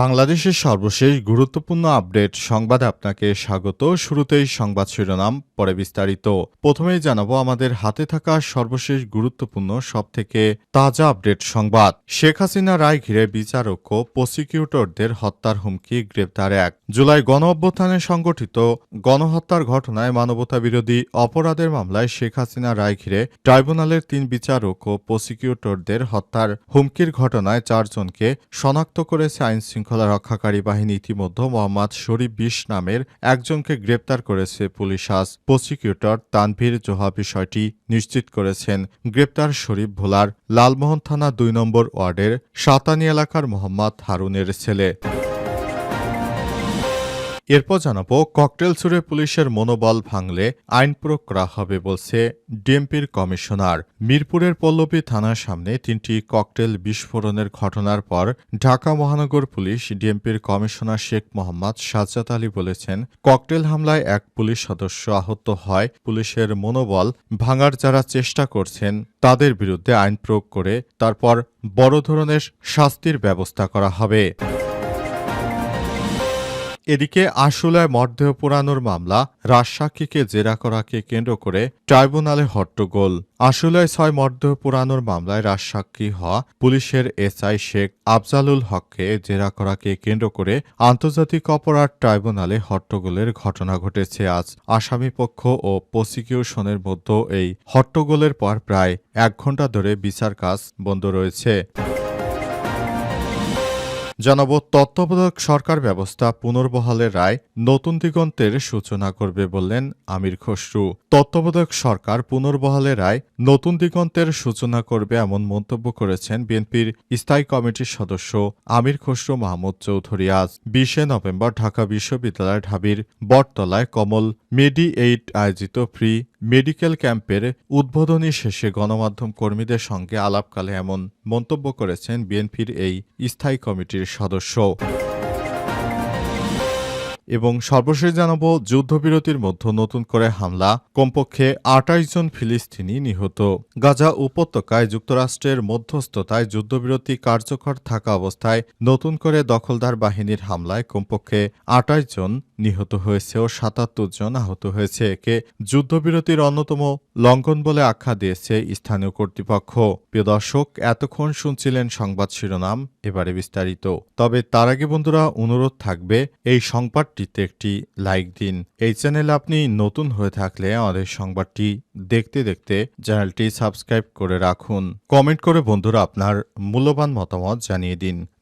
বাংলাদেশের সর্বশেষ গুরুত্বপূর্ণ আপডেট সংবাদে আপনাকে স্বাগত। শুরুতেই সংবাদ শিরোনাম, পরে বিস্তারিত। প্রথমেই জানাব আমাদের হাতে থাকা সর্বশেষ গুরুত্বপূর্ণ, সবথেকে তাজা আপডেট সংবাদ। শেখ হাসিনা রায় ঘিরে বিচারক ও প্রসিকিউটরদের হত্যার হুমকি, গ্রেপ্তার এক। জুলাই গণ অভ্যুত্থানে সংগঠিত গণহত্যার ঘটনায় মানবতা বিরোধী অপরাধের মামলায় শেখ হাসিনা রায় ঘিরে ট্রাইব্যুনালের তিন বিচারক ও প্রসিকিউটরদের হত্যার হুমকির ঘটনায় চারজনকে শনাক্ত করেছে আইন শৃঙ্খলা রক্ষাকারী বাহিনী ইতিমধ্যে মোহাম্মদ শরীফ বিশ নামের একজনকে গ্রেপ্তার করেছে পুলিশ। আজ প্রসিকিউটর তানভীর জোহা বিষয়টি নিশ্চিত করেছেন। গ্রেপ্তার শরীফ ভোলার লালমোহন থানা দুই নম্বর ওয়ার্ডের সাতানি এলাকার মোহাম্মদ হারুনের ছেলে। এরপর জানাব, ককটেল ছুড়ে পুলিশের মনোবল ভাঙলে আইন প্রয়োগ করা হবে বলছে ডিএমপির কমিশনার। মিরপুরের পল্লবী থানার সামনে তিনটি ককটেল বিস্ফোরণের ঘটনার পর ঢাকা মহানগর পুলিশ ডিএমপির কমিশনার শেখ মোহাম্মদ সাজ্জাদ আলী বলেছেন, ককটেল হামলায় এক পুলিশ সদস্য আহত হয়, পুলিশের মনোবল ভাঙার যারা চেষ্টা করছেন তাদের বিরুদ্ধে আইন প্রয়োগ করে তারপর বড় ধরনের শাস্তির ব্যবস্থা করা হবে। এদিকে আশুলায় মরদেহ পোড়ানোর মামলা, রাজসাক্ষীকে জেরা করাকে কেন্দ্র করে ট্রাইব্যুনালে হট্টগোল। আশুলায় ছয় মরদেহ পোড়ানোর মামলায় রাজসাক্ষী হওয়া পুলিশের এসআই শেখ আফজালুল হককে জেরা করাকে কেন্দ্র করে আন্তর্জাতিক অপরাধ ট্রাইব্যুনালে হট্টগোলের ঘটনা ঘটেছে আজ। আসামিপক্ষ ও প্রসিকিউশনের মধ্যে এই হট্টগোলের পর প্রায় এক ঘণ্টা ধরে বিচার কাজ বন্ধ রয়েছে। জানাব তত্ত্বাবধায়ক সরকার ব্যবস্থা পুনর্বহালের রায় নতুন দিগন্তের সূচনা করবে বললেন আমির খসরু। তত্ত্বাবধায়ক সরকার পুনর্বহালের রায় নতুন দিগন্তের সূচনা করবে এমন মন্তব্য করেছেন বিএনপির স্থায়ী কমিটির সদস্য আমির খসরু মাহমুদ চৌধুরী আজ। বিশে নভেম্বর ঢাকা বিশ্ববিদ্যালয় ঢাবির বটতলায় কমল মেডি এইট আয়োজিত ফ্রি মেডিকেল ক্যাম্পের উদ্বোধনী শেষে গণমাধ্যম কর্মীদের সঙ্গে আলাপকালে এমন মন্তব্য করেছেন বিএনপির এই স্থায়ী কমিটির সদস্য। এবং সর্বশেষ জানাব, যুদ্ধবিরতির মধ্যে নতুন করে হামলা। কমপক্ষে আটাইশ জন ফিলিস্তিনি নিহত। গাজা উপত্যকায় যুক্তরাষ্ট্রের মধ্যস্থতায় যুদ্ধবিরতি কার্যকর থাকা অবস্থায় নতুন করে দখলদার বাহিনীর হামলায় কমপক্ষে আটাইশ জন নিহত হয়েছে ও সাতাত্তর জন আহত হয়েছে। একে যুদ্ধবিরতির অন্যতম লঙ্ঘন বলে আখ্যা দিয়েছে স্থানীয় কর্তৃপক্ষ। প্রিয় দর্শক, এতক্ষণ শুনছিলেন সংবাদ শিরোনাম, এবারে বিস্তারিত। তবে তার আগে বন্ধুরা, অনুরোধ থাকবে এই সংবাদটিতে একটি লাইক দিন। এই চ্যানেলে আপনি নতুন হয়ে থাকলে আমাদের সংবাদটি দেখতে দেখতে চ্যানেলটি সাবস্ক্রাইব করে রাখুন। কমেন্ট করে বন্ধুরা আপনার মূল্যবান মতামত জানিয়ে দিন।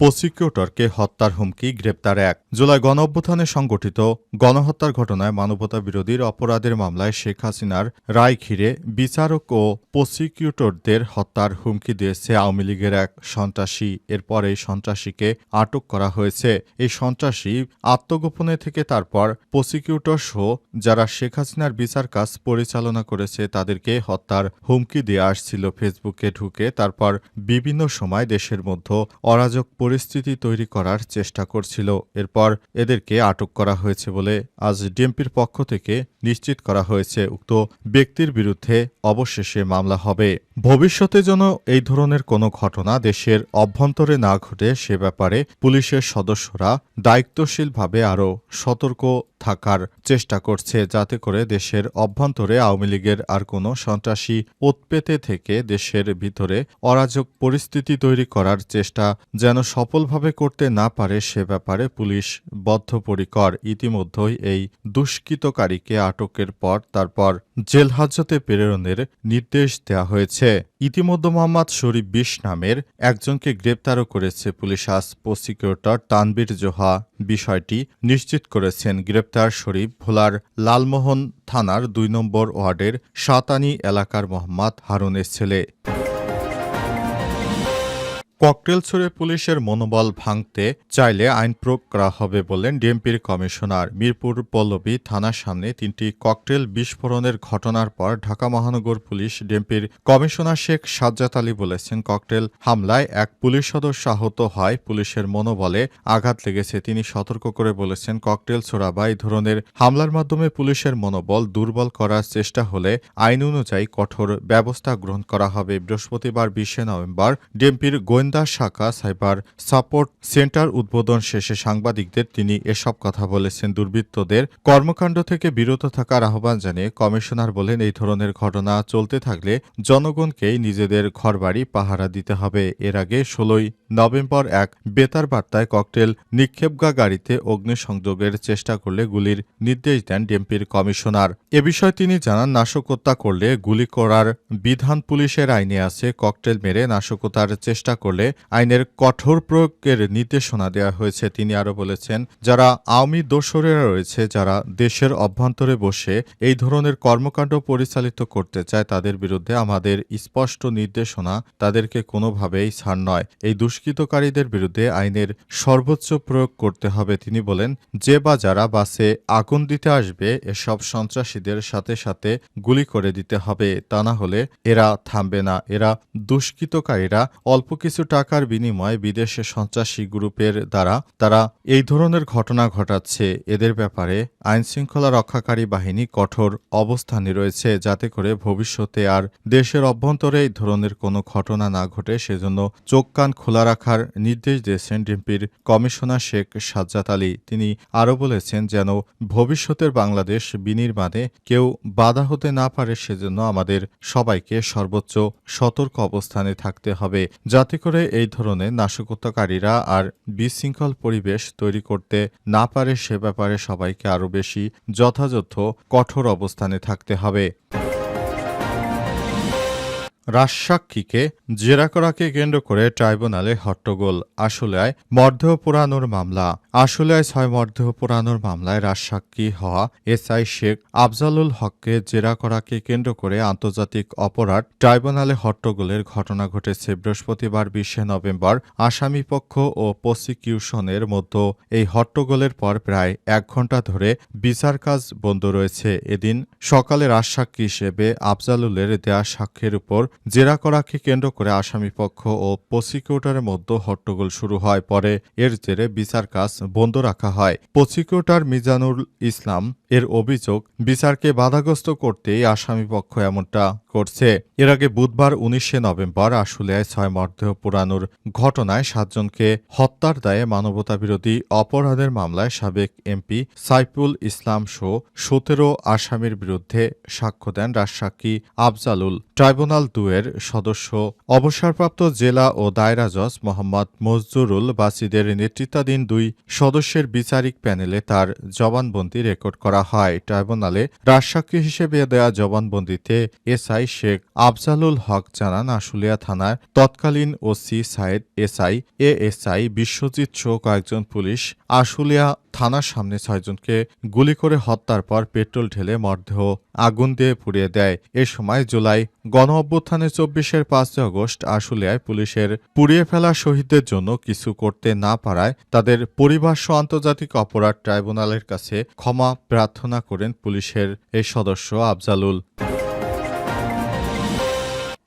প্রসিকিউটরকে হত্যার হুমকি, গ্রেপ্তার এক। জুলাই গণ অভ্যুত্থানে সংগঠিত গণহত্যার ঘটনায় মানবতা বিরোধীর অপরাধের মামলায় শেখ হাসিনার রায় ঘিরে বিচারক ও প্রসিকিউটরদের হত্যার হুমকি দিয়েছে আওয়ামী লীগের এক সন্ত্রাসী। এরপর এই সন্ত্রাসীকে আটক করা হয়েছে। এই সন্ত্রাসী আত্মগোপনে থেকে তারপর প্রসিকিউটর সহ যারা শেখ হাসিনার বিচার কাজ পরিচালনা করেছে, তাদেরকে হত্যার হুমকি দিয়ে আসছিল। ফেসবুকে ঢুকে তারপর বিভিন্ন সময় দেশের মধ্যে অরাজক পরিস্থিতি তৈরি করার চেষ্টা করছিল। এরপর এদেরকে আটক করা হয়েছে বলে আজ ডিএমপির পক্ষ থেকে নিশ্চিত করা হয়েছে, উক্ত ব্যক্তির বিরুদ্ধে অবশেষে মামলা হবে। ভবিষ্যতে যেন এই ধরনের কোনো ঘটনা দেশের অভ্যন্তরে না ঘটে, সে ব্যাপারে পুলিশের সদস্যরা দায়িত্বশীলভাবে আরও সতর্ক থাকার চেষ্টা করছে, যাতে করে দেশের অভ্যন্তরে আওয়ামী লীগের আর কোনো সন্ত্রাসী উৎপেতে থেকে দেশের ভিতরে অরাজক পরিস্থিতি তৈরি করার চেষ্টা যেন সফলভাবে করতে না পারে, সে ব্যাপারে পুলিশ বদ্ধপরিকর। ইতিমধ্যেই এই দুষ্কৃতকারীকে আটকের পর তারপর জেলহাজতে প্রেরণের নির্দেশ দেওয়া হয়েছে। ইতিমধ্যে মোহাম্মদ শরীফ বিশ নামের একজনকে গ্রেপ্তারও করেছে পুলিশ। আজ প্রসিকিউটর তানবির জোহা বিষয়টি নিশ্চিত করেছেন। গ্রেপ্তার শরীফ ভোলার লালমোহন থানার দুই নম্বর ওয়ার্ডের সাতানি এলাকার মোহাম্মদ হারুনের ছেলে। ককটেল ছুড়ে পুলিশের মনোবল ভাঙতে চাইলে আইন প্রয়োগ করা হবে বললেন ডিএমপির কমিশনার মিরপুর পল্লবী। থানার সামনে তিনটি ককটেল বিস্ফোরণের ঘটনার পর ঢাকা মহানগর পুলিশ ডিএমপির কমিশনার শেখ সাজ্জাদ আলী বলেছেন, ককটেল হামলায় এক পুলিশ সদস্য আহত হয়। পুলিশের মনোবলে আঘাত লেগেছে, তিনি সতর্ক করে বলেছেন, ককটেল ছোড়া বা এই ধরনের হামলার মাধ্যমে পুলিশের মনোবল দুর্বল করার চেষ্টা হলে আইন অনুযায়ী কঠোর ব্যবস্থা গ্রহণ করা হবে। বৃহস্পতিবার বিশে নভেম্বর ডিএমপির গোয়েন্দা শাখা সাইবার সাপোর্ট সেন্টার উদ্বোধন শেষে সাংবাদিকদের তিনি এসব কথা বলেছেন। দুর্বৃত্তদের কর্মকাণ্ড থেকে বিরত থাকার আহ্বান জানিয়ে কমিশনার বলেন, এই ধরনের ঘটনা চলতে থাকলে জনগণকেই নিজেদের ঘরবাড়ি পাহারা দিতে হবে। এর আগে ষোলোই নভেম্বর এক বেতার বার্তায় ককটেল নিক্ষেপগা গাড়িতে অগ্নিসংযোগের চেষ্টা করলে গুলির নির্দেশ দেন ডিএমপির কমিশনার। এ বিষয়ে তিনি জানান, নাশকতা করলে গুলি করার বিধান পুলিশের আইনে আছে। ককটেল মেরে নাশকতার চেষ্টা করলে আইনের কঠোর প্রয়োগের নির্দেশনা দেওয়া হয়েছে, তিনি আরও বলেছেন, যারা আওয়ামী দোসরেরা রয়েছে, যারা দেশের অভ্যন্তরে বসে এই ধরনের কর্মকাণ্ড পরিচালিত করতে চায়, তাদের বিরুদ্ধে আমাদের স্পষ্ট নির্দেশনা তাদেরকে কোনোভাবেই ছাড় নয়। এই দুষ্কৃতকারীদের বিরুদ্ধে আইনের সর্বোচ্চ প্রয়োগ করতে হবে, তিনি বলেন, যে বা যারা বাসে আগুন দিতে আসবে, এসব সন্ত্রাসীদের সাথে সাথে গুলি করে দিতে হবে, তা না হলে এরা থামবে না। এরা দুষ্কৃতকারীরা, অল্প কিছু টাকার বিনিময়ে বিদেশে সন্ত্রাসী গ্রুপের দ্বারা তারা এই ধরনের ঘটনা ঘটাচ্ছে। এদের ব্যাপারে আইনশৃঙ্খলা রক্ষাকারী বাহিনী কঠোর অবস্থানে রয়েছে, যাতে করে ভবিষ্যতে আর দেশের অভ্যন্তরে এই ধরনের কোনো ঘটনা না ঘটে। সেজন্য চোখ কান খোলা রাখার নির্দেশ দিয়েছেন ডিএমপির কমিশনার শেখ সাজ্জাদ আলী। তিনি আরও বলেছেন, যেন ভবিষ্যতের বাংলাদেশ বিনির্মাণে কেউ বাধা হতে না পারে, সেজন্য আমাদের সবাইকে সর্বোচ্চ সতর্ক অবস্থানে থাকতে হবে, যাতে করে এই ধরনের নাশকতাকারীরা আর বিশৃঙ্খল পরিবেশ তৈরি করতে না পারে সে ব্যাপারে সবাইকে আরও বেশি যথাযথ, কঠোর অবস্থানে থাকতে হবে। রাজসাক্ষীকে জেরা করাকে কেন্দ্র করে ট্রাইব্যুনালে হট্টগোল, আসলে মর্দেহ পোড়ানোর মামলা। আশুলিয়ায় ছয় মর্দেহ পোড়ানোর মামলায় রাজসাক্ষী হওয়া এসআই শেখ আফজালুল হককে জেরা করাকে কেন্দ্র করে আন্তর্জাতিক অপরাধ ট্রাইব্যুনালে হট্টগোলের ঘটনা ঘটেছে বৃহস্পতিবার বিশে নভেম্বর আসামি পক্ষ ও প্রসিকিউশনের মধ্যে। এই হট্টগোলের পর প্রায় এক ঘণ্টা ধরে বিচার কাজ বন্ধ রয়েছে। এদিন সকালে রাজসাক্ষী হিসেবে আফজালুলের দেয়া সাক্ষ্যের উপর জেরা করাকে কেন্দ্র করে আসামি পক্ষ ও প্রসিকিউটরের মধ্যে হট্টগোল শুরু হয়। পরে এর জেরে বিচার কাজ বন্ধ রাখা হয়। প্রসিকিউটর মিজানুল ইসলাম এর অভিযোগ, বিচারকে বাধাগ্রস্ত করতেই আসামি পক্ষ এমনটা করছে। এর আগে বুধবার উনিশে নভেম্বর আশুলিয়ায় ছয় মরদেহ পুরানোর ঘটনায় সাতজনকে হত্যার দায়ে মানবতাবিরোধী অপরাধের মামলায় সাবেক এমপি সাইফুল ইসলাম সহ সতেরো আসামির বিরুদ্ধে সাক্ষ্য দেন রাজসাক্ষী আফজালুল ট্রাইব্যুনাল দুয়ের সদস্য, অবসরপ্রাপ্ত জেলা ও দায়রা জজ মোহাম্মদ মজদুরুল বাসিদের নেতৃত্বাধীন দুই সদস্যের বিচারিক প্যানেলে তার জবানবন্দি রেকর্ড করা হয়। ট্রাইব্যুনালে রাজসাক্ষী হিসেবে দেয়া জবানবন্দিতে এসআই শেখ আফজালুল হক জানান, আশুলিয়া থানার তৎকালীন OC Saeed SI, ASI, Biswajit সহ কয়েকজন পুলিশ, আশুলিয়া থানার সামনে ছয়জনকে গুলি করে হত্যার পর পেট্রোল ঢেলে মরদেহ আগুন দিয়ে পুড়িয়ে দেয়। এ সময় জুলাই গণ অভ্যুত্থানে চব্বিশের পাঁচই আগস্ট আশুলিয়ায় পুলিশের পুড়িয়ে ফেলা শহীদদের জন্য কিছু করতে না পারায় তাদের পরিবার সহ আন্তর্জাতিক অপরাধ ট্রাইব্যুনালের কাছে ক্ষমা প্রার্থনা করেন পুলিশের এই সদস্য আফজালুল।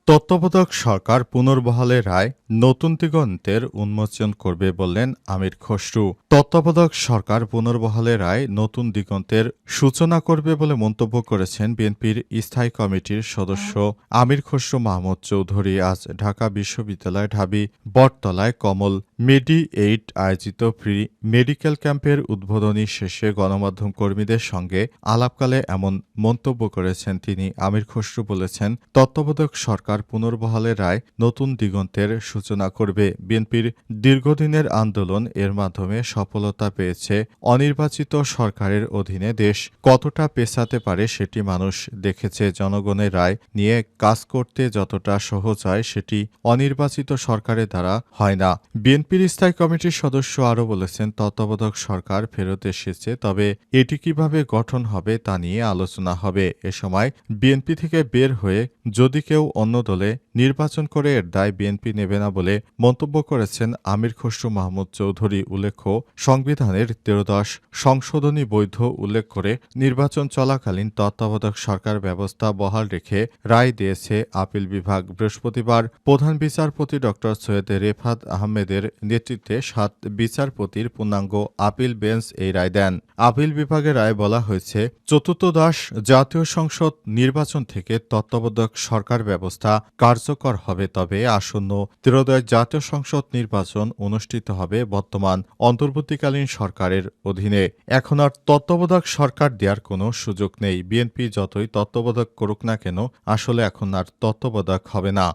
তত্ত্বাবধায়ক সরকার পুনর্বহালের রায় নতুন দিগন্তের উন্মোচন করবে বললেন আমির খসরু। তত্ত্বাবধায়ক সরকার পুনর্বহালের রায় নতুন দিগন্তের সূচনা করবে বলে মন্তব্য করেছেন বিএনপির স্থায়ী কমিটির সদস্য আমির খসরু মাহমুদ চৌধুরী। আজ ঢাকা বিশ্ববিদ্যালয় ঢাবি বটতলায় কমল মেডি এইট আয়োজিত ফ্রি মেডিকেল ক্যাম্পের উদ্বোধনী শেষে গণমাধ্যম কর্মীদের সঙ্গে আলাপকালে এমন মন্তব্য করেছেন তিনি। আমির খসরু বলেছেন, তত্ত্বাবধায়ক সরকার পুনর্বহালের রায় নতুন দিগন্তের সূচনা করবে। বিএনপির দীর্ঘদিনের আন্দোলন এর মাধ্যমে সফলতা পেয়েছে অনির্বাচিত সরকারের অধীনে দেশ। কতটা পেছাতে পারে সেটি মানুষ দেখেছে। জনগণের রায় নিয়ে কাজ করতে যতটা সহজ হয় সেটি অনির্বাচিত সরকারের দ্বারা হয় না। বিএনপির স্থায়ী কমিটির সদস্য আরও বলেছেন, তত্ত্বাবধায়ক সরকার ফেরত এসেছে, তবে এটি কীভাবে গঠন হবে তা নিয়ে আলোচনা হবে। এ সময় বিএনপি থেকে বের হয়ে যদি কেউ অন্য দলে নির্বাচন করে এর দায় বিএনপি নেবে না বলে মন্তব্য করেছেন আমির খসরু মাহমুদ চৌধুরী উল্লেখ্য, সংবিধানের তেরোদশ সংশোধনী বৈধ উল্লেখ করে নির্বাচন চলাকালীন তত্ত্বাবধায়ক সরকার ব্যবস্থা বহাল রেখে রায় দিয়েছে আপিল বিভাগ। বৃহস্পতিবার প্রধান বিচারপতি ড. সৈয়দ রেফাত আহমেদের নেতৃত্বে সাত বিচারপতির পূর্ণাঙ্গ আপিল বেঞ্চ এই রায় দেন। আপিল বিভাগের রায় বলা হয়েছে চতুর্থ চতুর্থদশ জাতীয় সংসদ নির্বাচন থেকে তত্ত্বাবধায়ক সরকার ব্যবস্থা কার্যকর হবে, তবে আসন্ন ত্রয়োদয় জাতীয় সংসদ নির্বাচন অনুষ্ঠিত হবে বর্তমান অন্তর্বর্তীকালীন সরকারের অধীনে। এখন আর তত্ত্বাবধায়ক সরকার দেওয়ার কোনো সুযোগ নেই। বিএনপি যতই তত্ত্বাবধায়ক করুক না কেন, আসলে এখন আর তত্ত্বাবধায়ক হবে না।